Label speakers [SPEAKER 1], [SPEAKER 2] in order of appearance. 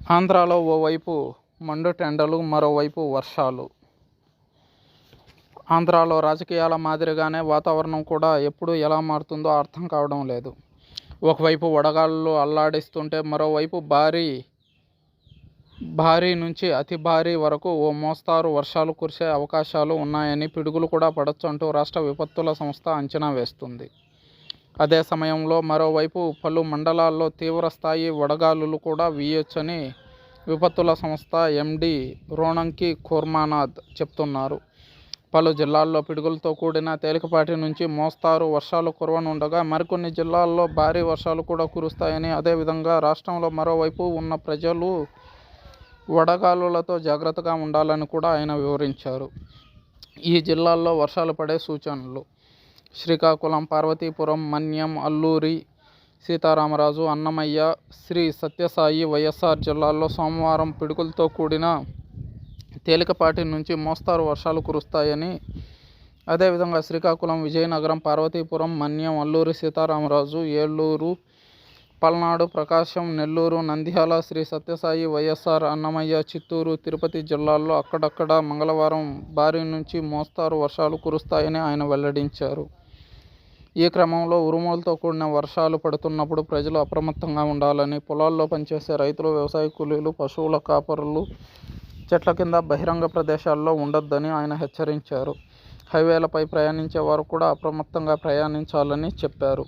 [SPEAKER 1] ఆంధ్రాలో ఓవైపు మండుటెండలు మరోవైపు వర్షాలు. ఆంధ్రాలో రాజకీయాల మాదిరిగానే వాతావరణం కూడా ఎప్పుడు ఎలా మారుతుందో అర్థం కావడం లేదు. ఒకవైపు వడగాళ్ళు అల్లాడిస్తుంటే మరోవైపు భారీ భారీ నుంచి అతి భారీ వరకు ఓ మోస్తారు వర్షాలు కురిసే అవకాశాలు ఉన్నాయని పిడుగులు కూడా పడొచ్చు అంటూ రాష్ట్ర విపత్తుల సంస్థ అంచనా వేస్తుంది. అదే సమయంలో మరోవైపు పలు మండలాల్లో తీవ్రస్థాయి వడగాలులు కూడా వీయొచ్చని విపత్తుల సంస్థ ఎండి రోణంకి ఖుర్మానాథ్ చెప్తున్నారు. పలు జిల్లాల్లో పిడుగులతో కూడిన తేలికపాటి నుంచి మోస్తారు వర్షాలు కురవనుండగా మరికొన్ని జిల్లాల్లో భారీ వర్షాలు కూడా కురుస్తాయని అదేవిధంగా రాష్ట్రంలో మరోవైపు ఉన్న ప్రజలు వడగాలులతో జాగ్రత్తగా ఉండాలని కూడా ఆయన వివరించారు. ఈ జిల్లాల్లో వర్షాలు పడే సూచనలు శ్రీకాకుళం పార్వతీపురం మన్యం అల్లూరి సీతారామరాజు అన్నమయ్య శ్రీ సత్యసాయి వైఎస్ఆర్ జిల్లాల్లో సోమవారం పిడుగులతో కూడిన తేలికపాటి నుంచి మోస్తారు వర్షాలు కురుస్తాయని అదేవిధంగా శ్రీకాకుళం విజయనగరం పార్వతీపురం మన్యం అల్లూరి సీతారామరాజు ఏలూరు పల్నాడు ప్రకాశం నెల్లూరు నంద్యాల శ్రీ సత్యసాయి వైఎస్ఆర్ అన్నమయ్య చిత్తూరు తిరుపతి జిల్లాల్లో అక్కడక్కడ మంగళవారం భారీ నుంచి మోస్తారు వర్షాలు కురుస్తాయని ఆయన వెల్లడించారు. ఈ క్రమంలో ఉరుములతో కూడిన వర్షాలు పడుతున్నప్పుడు ప్రజలు అప్రమత్తంగా ఉండాలని పొలాల్లో పనిచేసే రైతులు వ్యవసాయ కూలీలు పశువుల కాపరులు చెట్ల కింద బహిరంగ ప్రదేశాల్లో ఉండొద్దని ఆయన హెచ్చరించారు. హైవేలపై ప్రయాణించే వారు కూడా అప్రమత్తంగా ప్రయాణించాలని చెప్పారు.